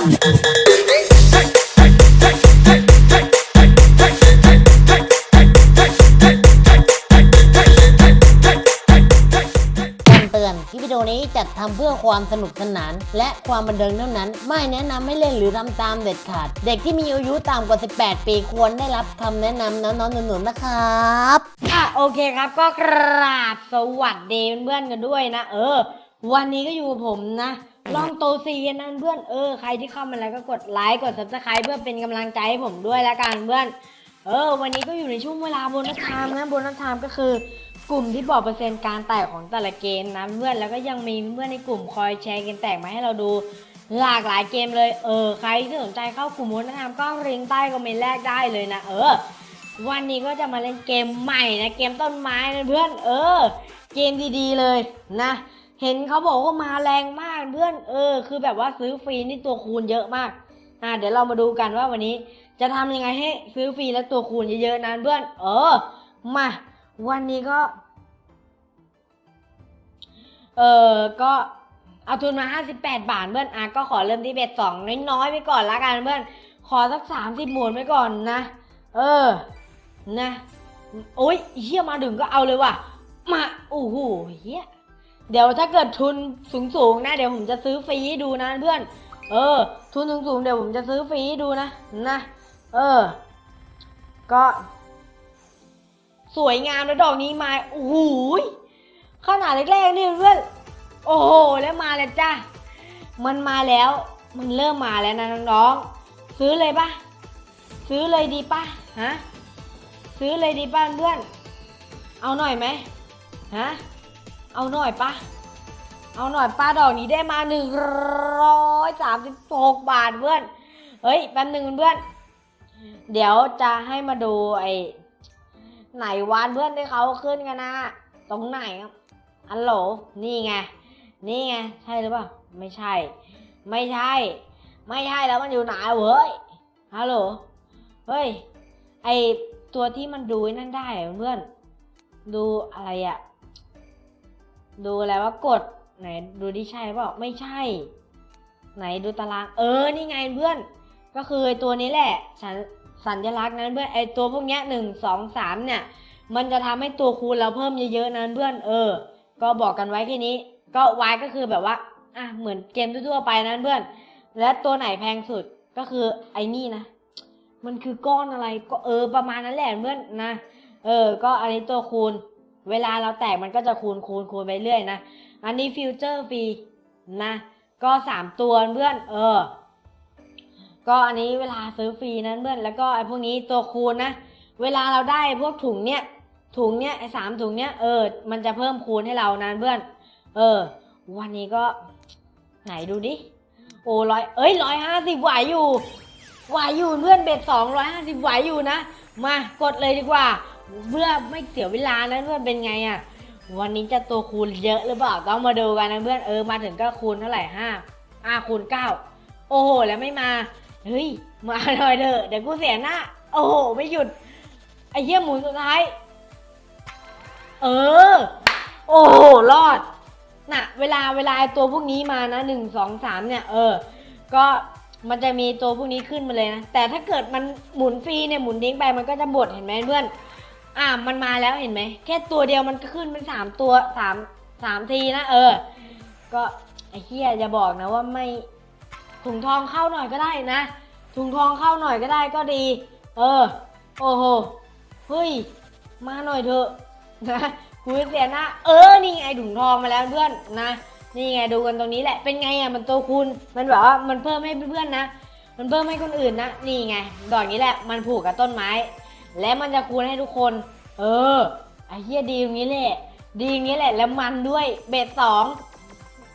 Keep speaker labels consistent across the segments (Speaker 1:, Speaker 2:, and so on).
Speaker 1: เตือนคลิปวิดีโอนี้จัดทำเพื่อความสนุกสนาน และความบันเทิงเท่านั้น ไม่แนะนำให้เล่นหรือทำตามเด็ดขาด เด็กที่มีอายุต่ำกว่า 18 ปีควรได้รับคำแนะนำน้องๆหนูๆนะครับ
Speaker 2: อะโอเคครับก็กราบสวัสดีเพื่อนๆกันด้วยนะ เออ วันนี้ก็อยู่กับผมนะ ลองโตซีกันนะเพื่อนเออใครที่เข้ามาแล้วก็กดไลค์กด subscribe เพื่อเป็นกำลังใจให้ผมด้วยละกันเพื่อน เออ วันนี้ก็อยู่ในช่วงเวลาโบนัสไทม์นะโบนัสไทม์ก็คือกลุ่มที่บอกเปอร์เซ็นต์การแตกของแต่ละเกมนะเพื่อนแล้วก็ยังมีเพื่อนในกลุ่มคอยแชร์เกมแตกมาให้เราดู หลากหลายเกมเลย เออ ใครที่สนใจเข้ากลุ่มโบนัสไทม์ก็ลิงใต้คอมเมนต์แรกได้เลยนะเออ วันนี้ก็จะมาเล่นเกมใหม่นะเกมต้นไม้นะเพื่อน เออ เกมดีๆเลยนะ เห็นเขาบอกว่ามาแรงมากเพื่อนเออ คือแบบว่าซื้อฟรีนี่ตัวคูณเยอะมาก อ่า เดี๋ยวเรามาดูกันว่าวันนี้จะทำยังไงให้ซื้อฟรีและตัวคูณเยอะๆนะเพื่อน เออ มา วันนี้ก็ เออก็เอาทุนมา 58 บาทเพื่อนอะก็ขอเริ่มที่เบ็ดสองน้อยๆไปก่อนละกันเพื่อน ขอสัก 30หมุนไปก่อนนะ เออ นะ โอ้ยเฮียมาถึงก็เอาเลยว่ะ มา โอ้โหเฮีย เดี๋ยวถ้าเกิดทุนสูงๆนะเดี๋ยวผมจะซื้อฟรีดูนะเพื่อน เออ ทุนสูงๆเดี๋ยวผมจะซื้อฟรีดูนะนะ เออ ก็ สวยงามแล้วดอกนี้มาโอ้โหยขนาดแรกๆนี่เพื่อนโอ้โหแล้วมาแล้วจ้ามันมาแล้ว มันเริ่มมาแล้วนะน้องๆซื้อเลยปะซื้อเลยดีปะฮะซื้อเลยดีป้าเพื่อน เอาหน่อยไหมฮะ เอาหน่อยปะเอาหน่อยป้าดอกนี้ได้มาหนึ่งร้อยสามสิบหกบาทเพื่อน เฮ้ยแป๊บหนึ่งเพื่อน เดี๋ยวจะให้มาดูไอ้ไหนวานเพื่อนที่เขาขึ้นกันนะ ตรงไหนครับ อัลโหล นี่ไง นี่ไง ใช่หรือเปล่า ไม่ใช่ ไม่ใช่ ไม่ใช่แล้วมันอยู่ไหนเว้ย ฮัลโหล เฮ้ย ไอตัวที่มันดูนั่นได้เพื่อน ดูอะไรอะ ดูอะไรว่ากดไหนดูที่ใช่เปล่าไม่ใช่ ไหนดูตาราง เออนี่ไงเพื่อน ก็คือตัวนี้แหละสัญสัญลักษณ์นั้นเพื่อนไอตัวพวกเนี้ยหนึ่งสองสามเนี่ย มันจะทำให้ตัวคูณเราเพิ่มเยอะๆนั้นเพื่อน เออ ก็บอกกันไว้แค่นี้ ก็วายก็คือแบบว่าอะเหมือนเกมทั่วๆไปนั้นเพื่อน และตัวไหนแพงสุดก็คือไอ้นี่นะมันคือก้อนอะไรก็เออประมาณนั้นแหละเพื่อนนะ เออ ก็อันนี้ตัวคูณ เวลาเราแตกมันก็จะคูณคูณคูณไปเรื่อยนะ อันนี้ฟิวเจอร์ฟรีนะ ก็สามตัวเพื่อน เออ ก็อันนี้เวลาซื้อฟรีนั้นเพื่อน แล้วก็ไอ้พวกนี้ตัวคูณนะ เวลาเราได้พวกถุงเนี้ย ถุงเนี้ยไอ้สามถุงเนี้ย เออ มันจะเพิ่มคูณให้เรานั้นเพื่อน เออ วันนี้ก็ ไหนดูดิ โอ้ร้อย เอ้ยร้อยห้าสิบไหวอยู่ ไหวอยู่เพื่อนเบ็ดสองร้อยห้าสิบไหวอยู่นะ มากดเลยดีกว่า เพื่อไม่เสียเวลานะเพื่อนเป็นไงอะ่ะ วันนี้จะตัวคูณเยอะหรือเปล่าต้องมาดูกันนะเพื่อนเออมาถึงก็คูณเท่าไหร่ห้าห้าคูณเก้าโอ้โหแล้วไม่มาเฮ้ยมาหน่อยเถอะเดี๋ยวกูเสียหน้า โอ้โหไม่หยุดไอ้เหี้ยหมุนสุดท้าย เออ โอ้โหรอดน่ะเวลาเวลาไอ้ตัวพวกนี้มานะหนึ่งสองสามเนี่ยเออ ก็มันจะมีตัวพวกนี้ขึ้นมาเลยนะ แต่ถ้าเกิดมันหมุนฟรีเนี่ยหมุนทิ้งไปมันก็จะบดเห็นไหมเพื่อน อ่ามันมาแล้วเห็นไหมแค่ตัวเดียวมันก็ขึ้นเป็นสามตัวสามสามทีนะเออ ก็ไอ้เหี้ยอย่าบอกนะว่าไม่ถุงทองเข้าหน่อยก็ได้นะถุงทองเข้าหน่อยก็ได้ก็ดี เออ โอ้โหเฮ้ยมาหน่อยเถอะนะคุยเสียหน้าเออนี่ไงถุงทองมาแล้วเพื่อนนะนี่ไงดูกันตรงนี้แหละเป็นไงอะมันตัวคูณมันแบบว่ามันเพิ่มให้เพื่อนๆนะ มันเพิ่มให้คนอื่นนะนี่ไงดอกนี้แหละมันผูกกับต้นไม้ และมันจะคูณให้ทุกคน เออไอ้เหี้ยดีอย่างนี้แหละ ดีอย่างนี้แหละ แล้วมันด้วยเบ็ดสอง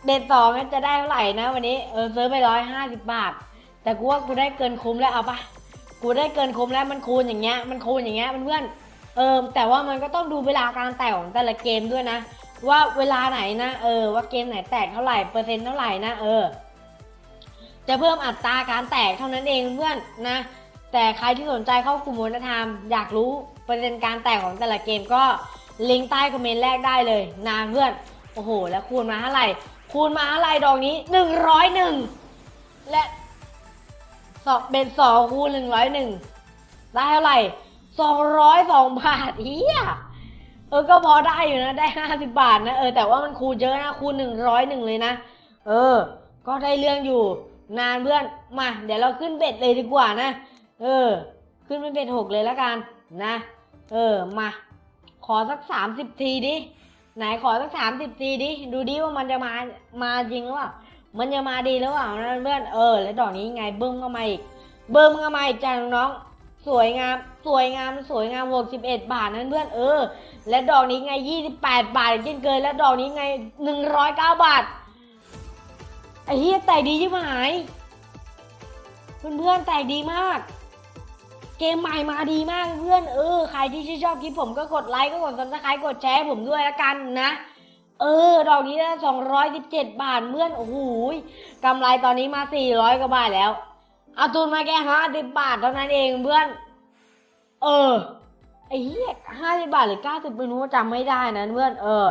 Speaker 2: เบ็ดสองจะได้เท่าไหร่นะวันนี้เออซื้อไปร้อยห้าสิบบาท แต่กูว่ากูได้เกินคุ้มแล้วเอาปะกูได้เกินคุ้มแล้วมันคูณอย่างเงี้ยมันคูณอย่างเงี้ยเพื่อนเออแต่ว่ามันก็ต้องดูเวลาการแตกของแต่ละเกมด้วยนะ ว่าเวลาไหนนะเออว่าเกมไหนแตกเท่าไหร่เปอร์เซ็นต์เท่าไหร่นะเออจะเพิ่มอัตราการแตกเท่านั้นเองเพื่อนนะ แต่ใครที่สนใจเข้ากลุ่มวัฒนธรรม อยากรู้เปอร์เซ็นต์การแตกของแต่ละเกมก็ลิงก์ใต้คอมเมนต์แรกได้เลยนะเพื่อน โอ้โห แล้วคูณมาเท่าไหร่ คูณมาเท่าไหร่ดอกนี้หนึ่งร้อยหนึ่งและสองเป็นสองคูณหนึ่งร้อยหนึ่งได้เท่าไหร่สองร้อยสองบาทเฮียเออก็พอได้อยู่นะ ได้ห้าสิบบาทนะเออแต่ว่ามันคูณเยอะนะคูณหนึ่งร้อยหนึ่งเลยนะ เออ ก็ได้เรื่องอยู่นานเพื่อนมา เดี๋ยวเราขึ้นเบ็ดเลยดีกว่านะ เออ ขึ้นเป็นเบ็ดหกเลยแล้วกันนะ เออมา ขอสักสามสิบทีดิ ไหนขอสักสามสิบทีดิ ดูดิว่ามันจะมา มาจริงหรือเปล่า มันจะมาดีหรือเปล่านะเพื่อน เออ แล้วดอกนี้ไงเบิ้มเข้ามาอีก เบิ้มเข้ามาอีกจ้าน้องๆสวยงาม สวยงาม สวยงามหกสิบเอ็ดบาทนั่นเพื่อน เออ และดอกนี้ไงยี่สิบแปดบาทเช่นเคย และดอกนี้ไงหนึ่งร้อยเก้าบาท ไอ้เฮียแตกดีชิบหาย เพื่อนๆแตกดีมาก เกมใหม่มาดีมากเพื่อนเออใครที่ชื่นชอบคลิปผมก็กดไลค์ก็กดซับสไครต์กดแชร์ผมด้วยละกันนะ เออ ดอกนี้นะสองร้อยสิบเจ็ดบาทเพื่อนโอ้โหกำไรตอนนี้มาสี่ร้อยกว่าบาทแล้ว เอาทุนมาแค่ห้าสิบบาทเท่านั้นเองเพื่อน เออไอ้เหี้ยห้าสิบบาทหรือเก้าสิบไม่รู้จำไม่ได้นะเพื่อน เออ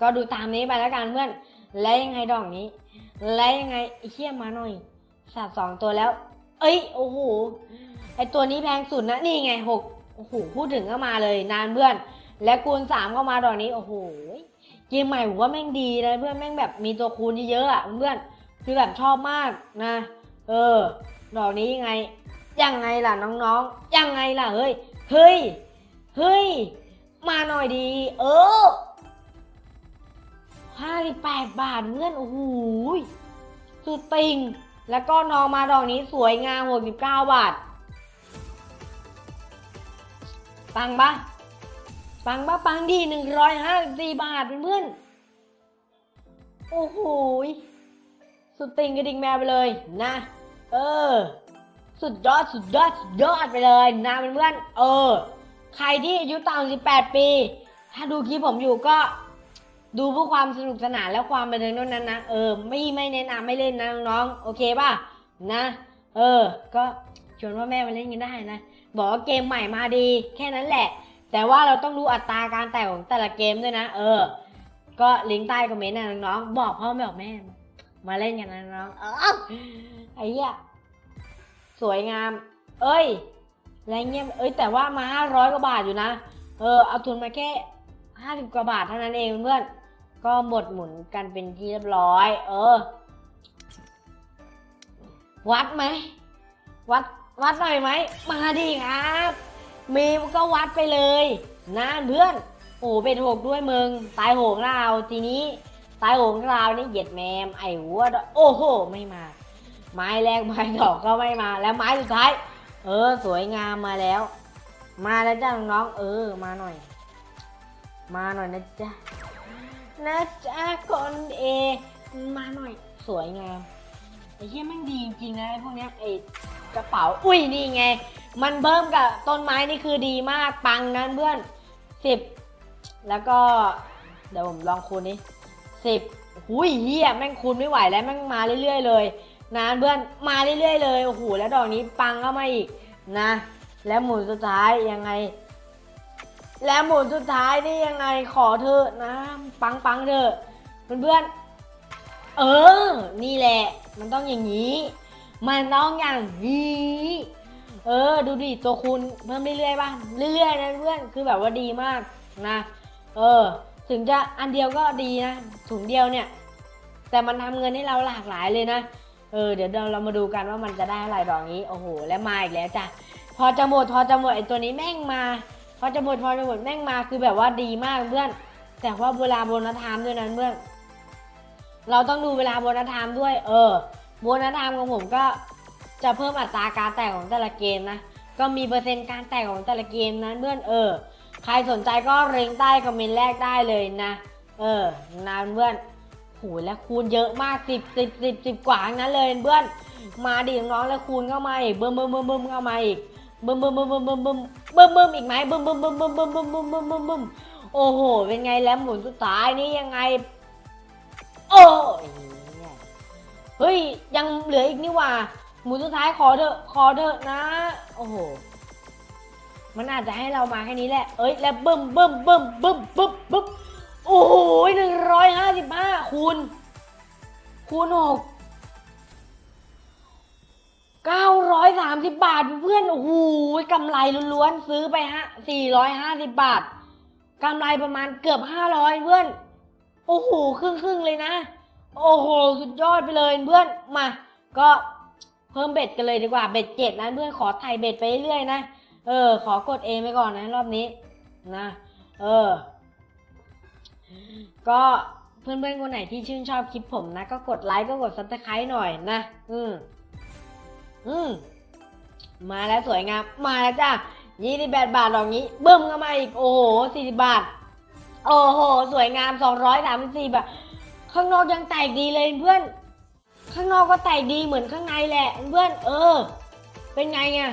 Speaker 2: ก็ดูตามนี้ไปแล้วกันเพื่อน แล้วยังไงดอกนี้ แล้วยังไงไอ้เหี้ยมาหน่อยสัตว์สองตัวแล้ว เอ้ย โอ้โห ไอตัวนี้แพงสุดนะ นี่ไงหกโอ้โห พูดถึงก็มาเลย นานเพื่อน และคูณสามก็มาดอกนี้ โอ้โห เกมใหม่ผมว่าแม่งดีนะเพื่อน แม่งแบบมีตัวคูณเยอะๆอะเพื่อน คือแบบชอบมากนะ เออ ดอกนี้ยังไง ยังไงล่ะน้องๆ ยังไงล่ะ เฮ้ย เฮ้ย เฮ้ย มาหน่อยดี เออห้าสิบแปดบาทเพื่อน โอ้โห สุดติง แล้วก็น้องมาดอกนี้สวยงามหกสิบเก้าบาท ปังปะปังปะปังดีหนึ่งร้อยห้าสี่บาทเพื่อนโอ้โหสุดติงกระดิ่งแมวไปเลยนะ เออ สุดยอดสุดยอดสุดยอดไปเลยนะเพื่อนเออ ใครที่อายุต่ำสิบแปดปี ถ้าดูคลิปผมอยู่ก็ ดูเพื่อความสนุกสนานและความบันเทิงเท่านั้นนะ เออ ไม่ไม่แนะนำไม่เล่นนะน้องๆ โอเคป่ะ นะ เออ ก็ชวนพ่อแม่มาเล่นกันได้นะ บอกว่าเกมใหม่มาดี แค่นั้นแหละ แต่ว่าเราต้องดูอัตราการแตกของแต่ละเกมด้วยนะ เออ ก็ลิงก์ใต้คอมเมนต์นะน้องๆ บอกพ่อแม่บอกแม่ มาเล่นกันนะน้อง เออไอ้เหี้ยสวยงาม เอ้ยอะไรเงี้ย เอ้ย แต่ว่ามาห้าร้อยกว่าบาทอยู่นะ เออ เอาทุนมาแค่ห้าสิบกว่าบาทเท่านั้นเองเพื่อน ก็หมดหมุนกันเป็นที่เรียบร้อย เออ วัดไหม วัด วัดหน่อยไหม มาดิครับ มีก็วัดไปเลยนะเพื่อน โอ้เป็นหกด้วยมึง ตายโหงเราทีนี้ตายโหงเรานี่เหยียดแมม ไอ้หัว โอ้โห ไม่มา ไม้แรกไม้สองก็ไม่มา แล้วไม้สุดท้าย เออ สวยงามมาแล้ว มาแล้วจ้าน้องๆเออ มาหน่อย มาหน่อยนะจ๊ะ นะจ๊ะคนเอ มาหน่อย สวยงามไอ้เหี้ยแม่งดีจริงๆนะไอ้พวกเนี้ยไอ้กระเป๋า อุ้ยนี่ไง มันเพิ่มกับต้นไม้นี่คือดีมากปังนั้นเพื่อนสิบแล้วก็ เดี๋ยวผมลองคูณนี้สิบหุยเหี้ยแม่งคูณไม่ไหวแล้วแม่งมาเรื่อยๆเลยนะเพื่อนมาเรื่อยๆเลยโอ้โหแล้วดอกนี้ปังเข้ามาอีกนะ แล้วหมุนสุดท้ายยังไง แล้วหมุนสุดท้ายนี่ยังไงขอเธอะนะ ปังปังเถอะเพื่อนๆเออ นี่แหละ มันต้องอย่างนี้ มันต้องอย่างนี้เออ ดูดิตัวคูณเพิ่มเรื่อยๆป่ะเรื่อยๆนะเพื่อนคือแบบว่าดีมากนะ เออ ถึงจะอันเดียวก็ดีนะถุงเดียวเนี่ย แต่มันทำเงินให้เราหลากหลายเลยนะเออเดี๋ยวเราเรามาดูกันว่ามันจะได้อะไรดอกนี้ โอ้โห แล้วมาอีกแล้วจ้ะพอจะหมดพอจะหมดไอตัวนี้แม่งมา พอจะหมดพอจะหมดแม่งมาคือแบบว่าดีมากเพื่อน แต่ว่าเวลาโบนัสไทม์ด้วยนั้นเพื่อน เราต้องดูเวลาโบนัสไทม์ด้วย เออ โบนัสไทม์ของผมก็จะเพิ่มอัตราการแตกของแต่ละเกมนะ ก็มีเปอร์เซ็นต์การแตกของแต่ละเกมนั้นเพื่อน เออ ใครสนใจก็เร่งใต้คอมเมนต์แรกได้เลยนะ เออนานเพื่อนโหแล้วคูณเยอะมากสิบสิบสิบสิบกว่างนั้นเลยเพื่อน มาดิน้องแล้วคูณเข้ามาอีกเบิ่มเบิ่มเบิ่มเบิ่มเข้ามาอีกเบิ่มเบิ่มเบิ่มเบิ่มเบิ่ม บิ่มเบิ่มเบิ่มอีกไหมเบิ่มเบิ่มเบิ่มเบิ่มเบิ่มเบิ่มเบิ่มเบิ่มบิ่มบิ่มโอ้โห เป็นไงแล้วหมุนสุดท้ายนี่ยังไง โอ้ยเฮ้ย ยังเหลืออีกนี่หว่า หมุนสุดท้ายขอเถอะ ขอเถอะนะ โอ้โห มันอาจจะให้เรามาแค่นี้แหละ เอ้ย แล้วบึ้มบึ้มบึ้มบึ้มบึ้มบึ้มโอ้โหหนึ่งร้อยห้าสิบห้าคูณคูณหก สามสิบบาทเพื่อน โอ้โหกำไรล้วนๆ ซื้อไปฮะสี่ร้อยห้าสิบบาท กำไรประมาณเกือบห้าร้อยเพื่อน โอ้โหครึ่งครึ่งๆ เลยนะ โอ้โห สุดยอดไปเลยเพื่อน มา ก็เพิ่มเบ็ดกันเลยดีกว่า เบ็ดเจ็ดนะเพื่อน ขอไถ่เบ็ดไปเรื่อยๆนะ เออ ขอกดเองไปก่อนนะ รอบนี้ นะ เออ ก็เพื่อนๆ คนไหนที่ชื่นชอบคลิปผมนะ ก็กดไลค์ ก็กดซับสไครต์หน่อยนะ อืม อืมมาแล้วสวยงาม มาแล้วจ้ายี่สิบแปดบาทดอกนี้เบึ้มเข้ามาอีก โอ้โหสี่สิบบาท โอ้โห สวยงามสองร้อยสามสิบสี่บาท ข้างนอกยังแตกดีเลยเพื่อน ข้างนอกก็แตกดีเหมือนข้างในแหละเพื่อน เออ เป็นไงอะ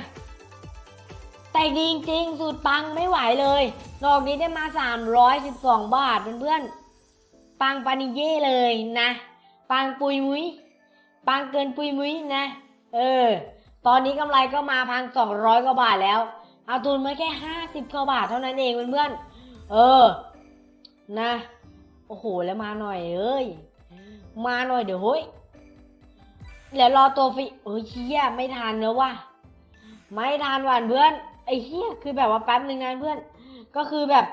Speaker 2: แตกดีจริงๆสูตรปังไม่ไหวเลย ดอกนี้ได้มาสามร้อยสิบสองบาทเพื่อนๆปังปานิเย่เลยนะ ปังปุยมุ้ยปังเกินปุยมุ้ยนะ เออ ตอนนี้กำไรก็มาพันสองร้อยกว่าบาทแล้ว เอาทุนมาแค่ห้าสิบกว่าบาทเท่านั้นเองเพื่อนๆ เออ นะ โอ้โห แล้วมาหน่อยเอ้ย มาหน่อยเดี๋ยวเฮ้ยเดี๋ยวรอตัวฟรีเอ้ยเฮียไม่ทันแล้วว่ะ ไม่ทันหวานเพื่อน ไอ้เฮียคือแบบว่าแป๊บหนึ่งนะเพื่อน ก็คือแบบ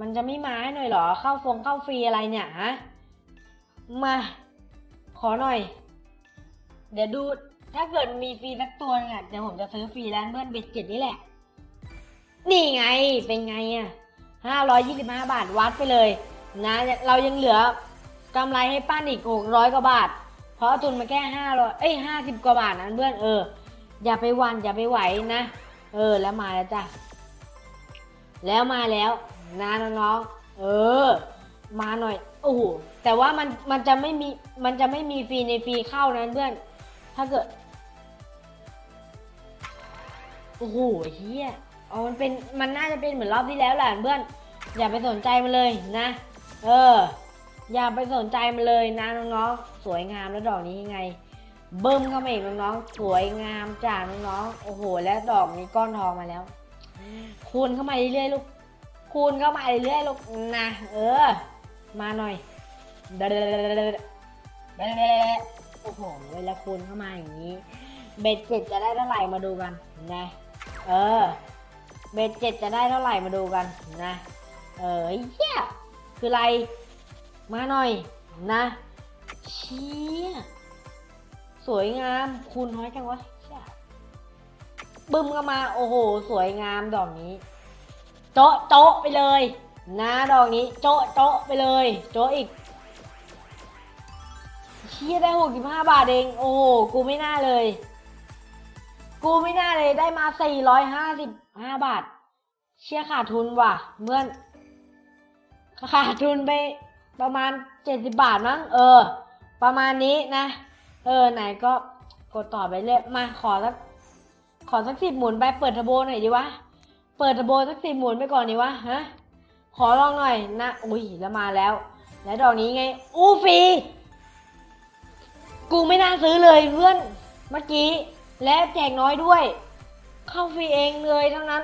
Speaker 2: มันจะไม่มาให้หน่อยเหรอ เข้าฟงเข้าฟรีอะไรเนี่ยฮะ มา ขอหน่อย เดี๋ยวดูถ้าเกิดมีฟรีสักตัวนึงอะเดี๋ยวผมจะซื้อฟรีแล้วเพื่อนเบ็ดเจ็ดนี่แหละ นี่ไงเป็นไงอะห้าร้อยยี่สิบห้าบาทวัดไปเลย นะ เรายังเหลือกำไรให้ป้านอีกหกร้อยกว่าบาท เพราะทุนมาแค่ห้าร้อยเอ้ยห้าสิบกว่าบาทนะเพื่อนเออ อย่าไปวันอย่าไปไหวนะ เออแล้วมาแล้วจ้ะ แล้วมาแล้วนะน้องๆเออ มาหน่อยโอ้โหแต่ว่ามันมันจะไม่มีมันจะไม่มีฟรีในฟรีเข้านะเพื่อน ถ้าเกิดโอ้โหเฮียอ๋อมันเป็นมันน่าจะเป็นเหมือนรอบที่แล้วแหละเพื่อน อย่าไปสนใจมันเลยนะ เออ อย่าไปสนใจมันเลยนะน้องๆสวยงามแล้วดอกนี้ยังไงเบิ่มเข้ามาอีกน้องๆ สวยงามจ้าน้องๆ โอ้โห และดอกนี้ก้อนทองมาแล้ว คูณเข้ามาเรื่อยๆลูก คูณเข้ามาเรื่อยๆลูกนะ เออ มาหน่อยเดโอ้โหเวลาคูณเข้ามาอย่างนี้ เบ็ดเจ็ดจะได้เท่าไหร่มาดูกันนะ เออ เบ็ดเจ็ดจะได้เท่าไหร่มาดูกันนะ เออเหี้ยคืออะไร มาหน่อยนะเชี่ยสวยงามคูณน้อยจังวะเชี่ยบึ้มเข้ามา โอ้โห สวยงามดอกนี้ โจ๊ะโจ๊ะไปเลย นะดอกนี้โจ๊ะโจ๊ะไปเลย โจ๊ะอีกเชี่ยได้หกสิบห้าบาทเอง โอ้โหกูไม่น่าเลย กูไม่น่าเลยได้มาสี่ร้อยห้าสิบห้าบาท เชี่ยขาดทุนว่ะเพื่อนขาดทุนไปประมาณเจ็ดสิบาทมั้งเออ ประมาณนี้นะ เออไหนก็กดต่อไปเรื่อยมาขอสักขอสักสิบหมุนไปเปิดทอร์โบหน่อยดีวะเปิดทอร์โบสักสิบหมุนไปก่อนดีวะฮะ ขอลองหน่อยนะอุ้ยแล้วมาแล้ว แล้วดอกนี้ไง อู้ฟรีกูไม่น่าซื้อเลยเพื่อนเมื่อกี้ และแจกน้อยด้วย เข้าฟรีเองเลยทั้งนั้น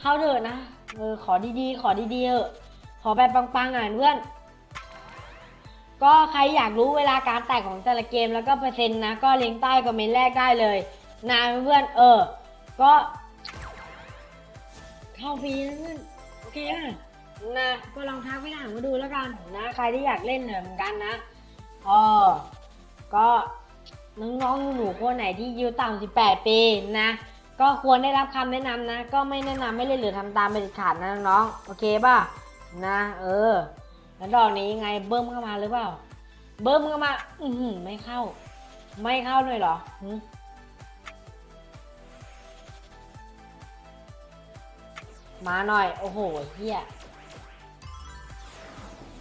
Speaker 2: เข้าเถอะนะเออขอดีๆ ขอดีๆเถอะขอแบบปังๆอะเพื่อน ก็ใครอยากรู้เวลาการแตกของแต่ละเกมแล้วก็เปอร์เซ็นต์นะ ก็เลิงใต้คอมเมนต์แรกได้เลยนะเพื่อนเออ ก็ เข้าฟรีนะเพื่อนโอเคอะนะก็ลองทักไปถามมาดูแล้วกันนะใครที่อยากเล่นเหมือนกันนะเออก็น้องๆหนูๆคนไหนที่อายุต่ำ18 ปีนะ ก็ควรได้รับคำแนะนำนะ ก็ไม่แนะนำไม่เล่นหรือทำตามเป็นเด็ดขาดนะน้องๆโอเคป่ะนะ เออ แล้วดอกนี้ยังไงเบิ้มเข้ามาหรือเปล่า เบิ้มเข้ามา อือหือไม่เข้า ไม่เข้าเลยเหรอ มาหน่อย โอ้โหเฮีย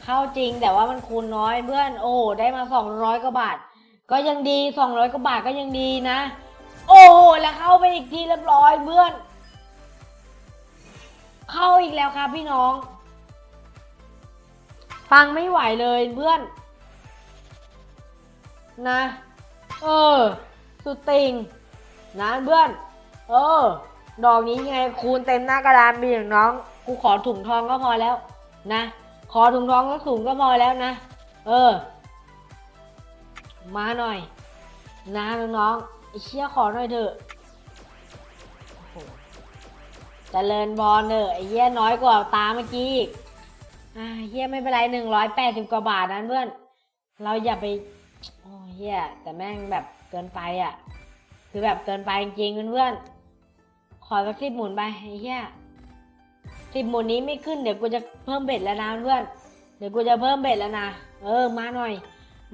Speaker 2: เข้าจริงแต่ว่ามันคูณน้อยเพื่อน โอ้ได้มาสองร้อยกว่าบาท ก็ยังดีสองร้อยกว่าบาทก็ยังดีนะ โอ้โหแล้วเข้าไปอีกทีเรียบร้อยเพื่อน เข้าอีกแล้วครับพี่น้องปังไม่ไหวเลยเพื่อน นะ เออ สุดติงนะเพื่อน เออ ดอกนี้ยังไงคูณเต็มหน้ากระดานมีอย่างน้อง กูขอถุงทองก็พอแล้ว นะ ขอถุงทองก็ถุงก็พอแล้วนะ เออ มาหน่อย นะน้องๆไอ้เชี่ยขอหน่อยเถอะโอ้โหเจริญบอลเถอะไอ้เหี้ยน้อยกว่าตาเมื่อกี้อีกอ่าเหี้ยไม่เป็นไรหนึ่งร้อยแปดสิบกว่าบาทนั้นเพื่อน เราอย่าไปโอ้เหี้ยแต่แม่งแบบเกินไปอะ คือแบบเกินไปจริงๆเพื่อน อสักสิบหมุนไปไอ้เหี้ยสิบหมุนนี้ไม่ขึ้นเดี๋ยวกูจะเพิ่มเบ็ดแล้วนะเพื่อน เดี๋ยวกูจะเพิ่มเบ็ดแล้วนะ เออมาหน่อย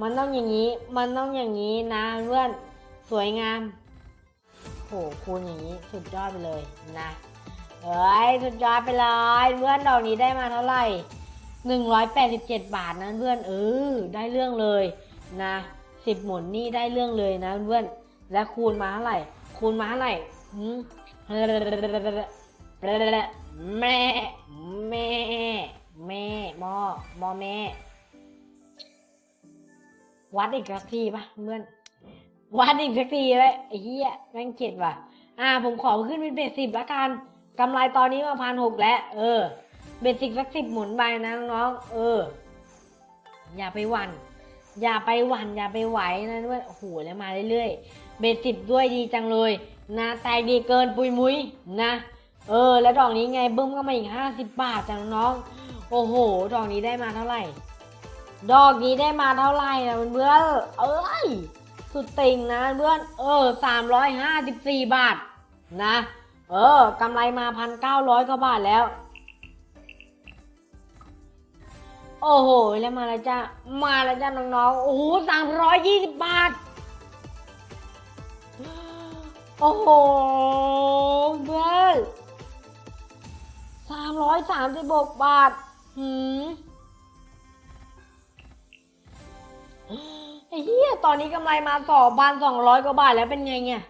Speaker 2: มันต้องอย่างนี้ มันต้องอย่างนี้นะเพื่อน สวยงาม โหคูณอย่างนี้สุดยอดไปเลยนะเอ้ยสุดยอดไปเลยเพื่อนดอกนี้ได้มาเท่าไหร่หนึ่งร้อยแปดสิบเจ็ดบาทนะเพื่อนเออได้เรื่องเลยนะสิบหมุนนี่ได้เรื่องเลยนะเพื่อน และคูณมาเท่าไหร่ คูณมาเท่าไหร่ แม่แม่แม่มอมอแม่วัดอีกสักทีปะเพื่อนวัดอีกสักทีไว้ไอ้เหี้ยแม่งเจ็ดว่ะ อ่า ผมขอขึ้นเป็นเบสสิบละกันกำไรตอนนี้มาพันหกแล้ว เออ เบสสิกสักสิบหมุนไปนะน้องเออ อย่าไปหวัน่นอย่าไปหวั่นอย่าไปไหวนะด้วยโอ้โหแล้วมาเรื่อยๆเบสสิบด้วยดีจังเลย นะแตกดีเกินปุยมุ้ยนะ เออ แล้วดอกนี้ไงบึ้มก็มาอีกห้าสิบบาทจังน้องๆโอ้โห ดอกนี้ได้มาเท่าไหร่ ดอกนี้ได้มาเท่าไหร่นะเพื่อนเอ้ย สุดติงนะเพื่อน เออสามร้อยห้าสิบสี่บาทนะ เออกำไรมาพันเก้าร้อยกว่าบาทแล้ว โอ้โห แล้วมาแล้วจ้ามาแล้วจ้าน้องๆ โอ้โหสามร้อยยี่สิบบาท โอ้โหเพื่อนสามร้อยสามสิบกบาท หืมไอ้เหี้ย ตอนนี้กำไรมาสองพันสองร้อยกว่าบาทแล้วเป็นไงเนี่ย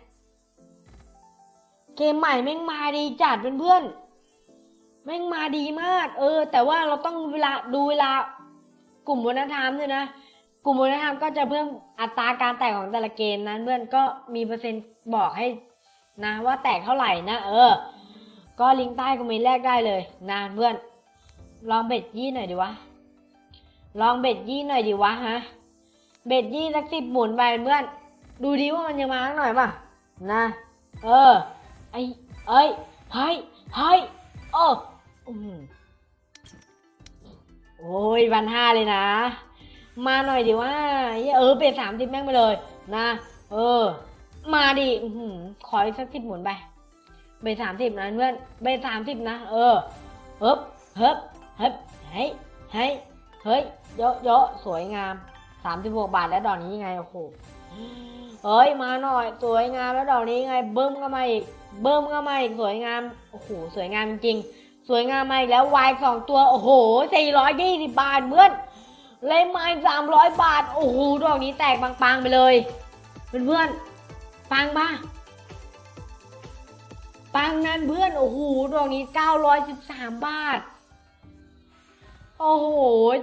Speaker 2: เกมใหม่แม่งมาดีจัดเพื่อนๆ แม่งมาดีมาก เออ แต่ว่าเราต้องเวลาดูเวลากลุ่มวัฒนธรรมด้วยนะ กลุ่มวัฒนธรรมก็จะเพิ่มอัตราการแตกของแต่ละเกมนั้นเพื่อนก็มีเปอร์เซ็นต์บอกให้นะว่าแตกเท่าไหร่นะเออ ก็ลิงก์ใต้คอมเมนต์แรกได้เลยนะเพื่อน ลองเบ็ดยี่หน่อยดิวะ ลองเบ็ดยี่หน่อยดิวะฮะ เบ็ดยี่สักสิบหมุนไปเพื่อน ดูดิว่ามันยังมาหน่อยป่ะนะ เออ ไอเอ้ยเฮ้ยเฮ้ยเอออืมโอ้ยพันห้าเลยนะ มาหน่อยดิว่าเออเป็ดสามสิบแม่งไปเลยนะ เออ มาดิขออีกสักสิบหมุนไปเบสสามสิบนะเพื่อนเบสสามสิบนะ เออเฮิบเฮิบเฮิบเฮ้ยเฮ้ยเฮ้ยเยอะเยอะสวยงามสามสิบหกบาทแล้วดอกนี้ยังไงโอ้โหเอ้ยมาหน่อยสวยงามแล้วดอกนี้ยังไงเบิ้มก็มาอีกเบิ้มก็มาอีกสวยงามโอ้โหสวยงามจริงสวยงามมาอีกแล้ววายสองตัวโอ้โหสี่ร้อยยี่สิบบาทเพื่อน เลยไม้สามร้อยบาท โอ้โหดอกนี้แตกปังๆไปเลย เพื่อนๆปังปะปังนั้นเพื่อนโอ้โหดอกนี้เก้าร้อยสิบสามบาท โอ้โห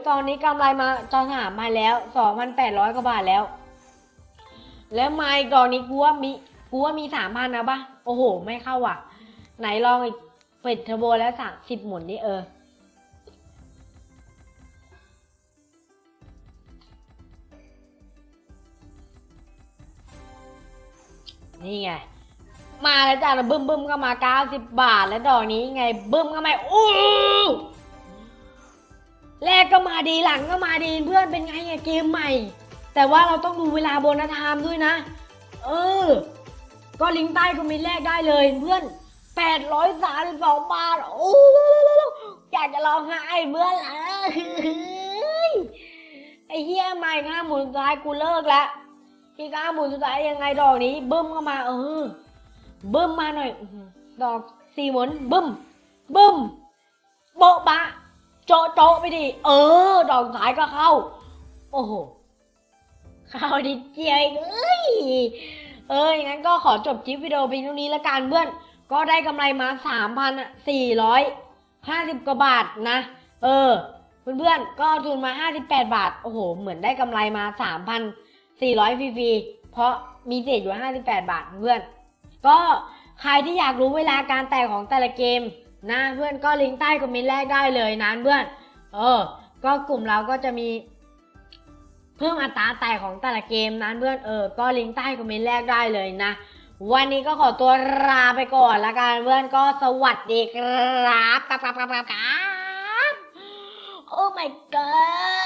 Speaker 2: ตอนนี้กำไรมาจอสามมาแล้วสองพันแปดร้อยกว่าบาทแล้ว แล้วไม้ดอกนี้กูว่ามีกูว่ามีสามพันนะปะโอ้โห ไม่เข้าว่ะ ไหนลองอีกเปิดเทอร์โบแล้วสามสิบหมุนนี่เออ นี่ไง มาแล้วจ้าบึ้มบึ้มก็มาเก้าสิบบาท แล้วดอกนี้ไง บึ้มก็มาอู้แรกก็มาดีหลังก็มาดีเพื่อนเป็นไงอะเกมใหม่ แต่ว่าเราต้องดูเวลาโบนัสไทม์ด้วยนะ เออ ก็ลิงก์ใต้คอมเมนต์แรกได้เลยเพื่อนแปดร้อยสามสิบสองบาทโอ้อยากจะร้องไห้เพื่อนละไอ้เหี้ยใหม่ห้าหมุนสุดท้ายกูเลิกแล้ว อีก้าหมุนสุดท้ายยังไงดอกนี้บึ้มเข้ามาเออบึ้มมาหน่อยดอกสี่หมุนบึ้มบึ้มโบ๊ะบะโจะโจะไปดิเออ ดอกสายก็เข้า โอ้โหเข้าดิเจียเอ้ยเอออย่างนั้นก็ขอจบคลิปวิดีโอเพียงเท่านี้ละกันเพื่อน ก็ได้กำไรมาสามพันสี่ร้อยห้าสิบกว่าบาทนะ เออ เพื่อนๆก็ทุนมาห้าสิบแปดบาท โอ้โห เหมือนได้กำไรมาสามพัน สี่ร้อยฟรีเพราะมีเศษอยู่ห้าสิบแปดบาทเพื่อน ก็ใครที่อยากรู้เวลาการแตกของแต่ละเกมนะเพื่อนก็ลิงก์ใต้คอมเมนต์แรกได้เลยนะเพื่อน เออ ก็กลุ่มเราก็จะมี เพิ่มอัตราแตกของแต่ละเกมนั้นเพื่อนเออ ก็ลิงก์ใต้คอมเมนต์แรกได้เลยนะ วันนี้ก็ขอตัวลาไปก่อนละกันเพื่อนก็สวัสดีครับครับครับครับครับ Oh my god